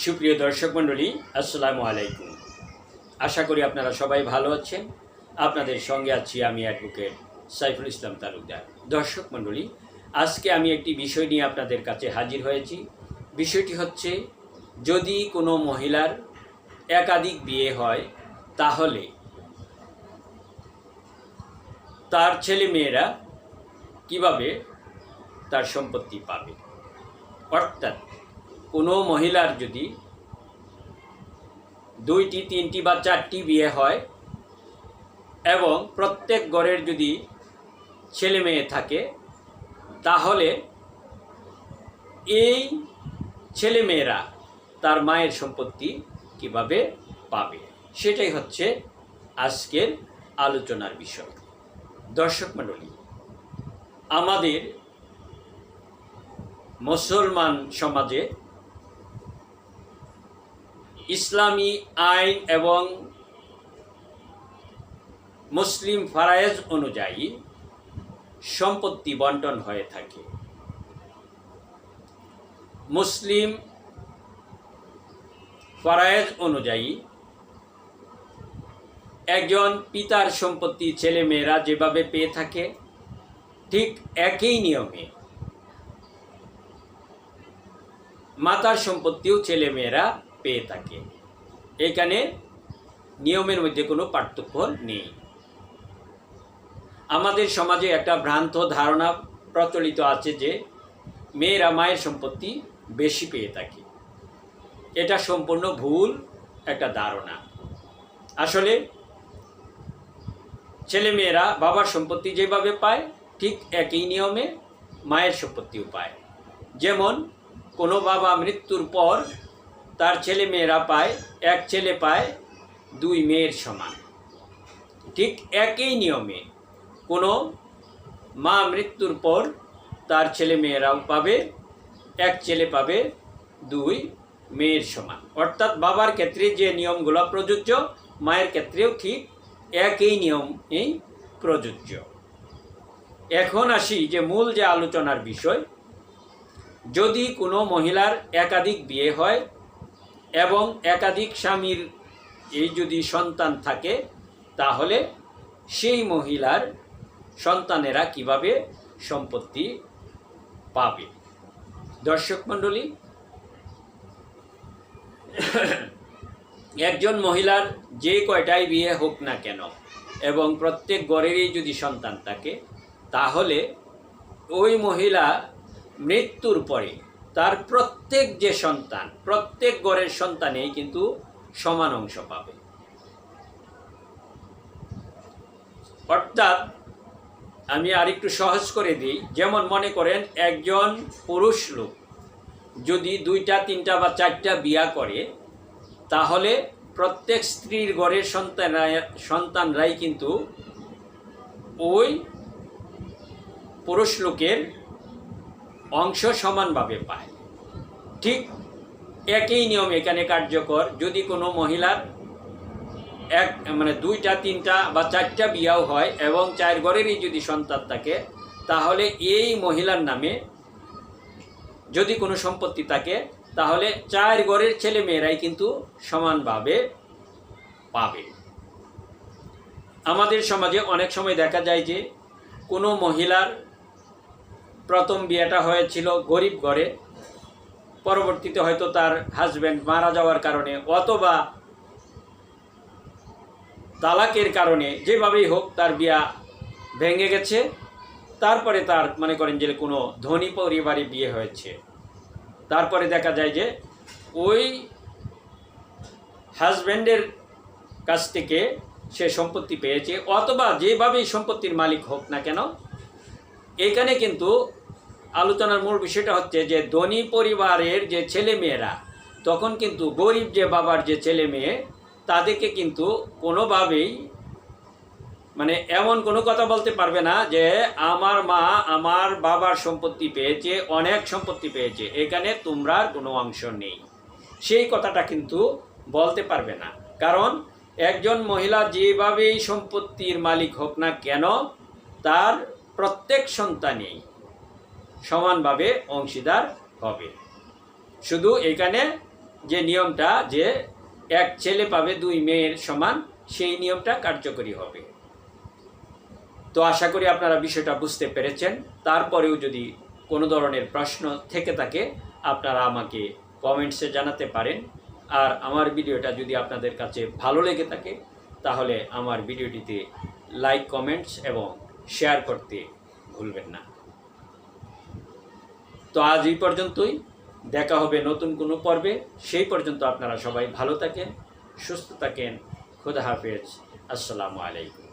সুপ্রিয় দর্শক মণ্ডলী, আসসালামু আলাইকুম। আশা করি আপনারা সবাই ভালো আছেন। আপনাদের সঙ্গে আছি আমি অ্যাডভোকেট সাইফুল ইসলাম তালুকদার। দর্শক মণ্ডলী, আজকে আমি একটি বিষয় নিয়ে আপনাদের কাছে হাজির হয়েছি। বিষয়টি হচ্ছে, যদি কোনো মহিলার একাধিক বিয়ে হয়, তাহলে তার ছেলে মেয়েরা কীভাবে তার সম্পত্তি পাবে? অর্থাৎ কোনো মহিলার যদি দুইটি, তিনটি বা চারটি বিয়ে হয় এবং প্রত্যেক ঘরের যদি ছেলে মেয়ে থাকে, তাহলে এই ছেলে মেয়েরা তার মায়ের সম্পত্তি কীভাবে পাবে? সেটাই হচ্ছে আজকের আলোচনার বিষয়। দর্শক মণ্ডলী, আমাদের মুসলমান সমাজে ইসলামী আইন এবং মুসলিম ফারায়েজ অনুযায়ী সম্পত্তি বন্টন হয়ে থাকে। মুসলিম ফারায়েজ অনুযায়ী একজন পিতার সম্পত্তি ছেলে মেয়েরা যেভাবে পেয়ে থাকে, ঠিক একই নিয়মে মাতার সম্পত্তিও ছেলে মেয়েরা পেয়ে থাকে। এখানে নিয়মের মধ্যে কোনো পার্থক্য নেই। আমাদের সমাজে একটা ভ্রান্ত ধারণা প্রচলিত আছে যে, মেয়েরা মায়ের সম্পত্তি বেশি পেয়ে থাকে। এটা সম্পূর্ণ ভুল একটা ধারণা। আসলে ছেলে মেয়েরা বাবার সম্পত্তি যেভাবে পায়, ঠিক একই নিয়মে মায়ের সম্পত্তিও পায়। যেমন, কোনো বাবা মৃত্যুর পর তার ছেলে মেয়েরা পায়, এক ছেলে পায়, দুই মেয়ের সমান। ঠিক একই নিয়মে কোনো মা মৃত্যুর পর তার ছেলে মেয়েরাও পাবে, এক ছেলে পাবে, দুই মেয়ের সমান। অর্থাৎ বাবার ক্ষেত্রে যে নিয়মগুলো প্রযোজ্য, মায়ের ক্ষেত্রেও ঠিক একই নিয়মেই প্রযোজ্য। এখন আসি যে মূল যে আলোচনার বিষয়, যদি কোনো মহিলার একাধিক বিয়ে হয় এবং একাধিক স্বামীর এই যদি সন্তান থাকে, তাহলে সেই মহিলার সন্তানেরা কীভাবে সম্পত্তি পাবে? দর্শক মণ্ডলী, একজন মহিলার যে কয়টাই বিয়ে হোক না কেন এবং প্রত্যেক ঘরেরই যদি সন্তান থাকে, তাহলে ওই মহিলা মৃত্যুর পরে তার প্রত্যেক যে সন্তান, প্রত্যেক ঘরের সন্তানেই কিন্তু সমান অংশ পাবে। অর্থাৎ আমি আরেকটু সহজ করে দিই। যেমন মনে করেন একজন পুরুষ লোক যদি দুইটা, তিনটা বা চারটা বিয়া করে, তাহলে প্রত্যেক স্ত্রীর ঘরের সন্তানরা সন্তানরাই কিন্তু ওই পুরুষ লোকের অংশ সমানভাবে পায়। ঠিক একই নিয়ম এখানে কার্যকর। যদি কোনো মহিলার এক মানে দুইটা, তিনটা বা চারটা বিয়াও হয় এবং চার ঘরেরই যদি সন্তান থাকে, তাহলে এই মহিলার নামে যদি কোনো সম্পত্তি থাকে, তাহলে চার ঘরের ছেলে মেয়েরাই কিন্তু সমানভাবে পাবে। আমাদের সমাজে অনেক সময় দেখা যায় যে কোনো মহিলার প্রথম বিয়েটা হয়েছিল গরিব ঘরে। পরবর্তীতে হয়তো তার হাজব্যান্ড মারা যাওয়ার কারণে অথবা তালাকের কারণে যেভাবেই হোক তার বিয়া ভেঙে গেছে। তারপরে তার মনে করেন যে কোনো ধনী পরিবারে বিয়ে হয়েছে। তারপরে দেখা যায় যে ওই হাজব্যান্ডের কাছ থেকে সে সম্পত্তি পেয়েছে। অথবা যেভাবেই সম্পত্তির মালিক হোক না কেন, এখানে কিন্তু আলোচনার মূল বিষয়টা হচ্ছে যে ধনী পরিবারের যে ছেলে মেয়েরা তখন কিন্তু গরিব যে বাবার যে ছেলে মেয়ে তাদেরকে কিন্তু কোনোভাবেই মানে এমন কোনো কথা বলতে পারবে না যে আমার মা আমার বাবার সম্পত্তি পেয়েছে, অনেক সম্পত্তি পেয়েছে, এখানে তোমরা কোনো অংশ নেই। সেই কথাটা কিন্তু বলতে পারবে না। কারণ একজন মহিলা যেভাবেই সম্পত্তির মালিক হোক না কেন, তার প্রত্যেক সন্তানেই সমানভাবে অংশীদার হবে। শুধু এখানে যে নিয়মটা যে এক ছেলে পাবে দুই মেয়ের সমান, সেই নিয়মটা কার্যকরী হবে। তো আশা করি আপনারা বিষয়টা বুঝতে পেরেছেন। তারপরেও যদি কোনো ধরনের প্রশ্ন থেকে থাকে, আপনারা আমাকে কমেন্টসে জানাতে পারেন। আর আমার ভিডিওটা যদি আপনাদের কাছে ভালো লেগে থাকে, তাহলে আমার ভিডিওটিতে লাইক, কমেন্টস এবং শেয়ার করতে ভুলবেন না। তো আজ এই পর্যন্তই। দেখা হবে নতুন কোনো পর্বে। সেই পর্যন্ত আপনারা সবাই ভালো থাকেন, সুস্থ থাকেন। খুদা হাফেজ। আসসালামু আলাইকুম।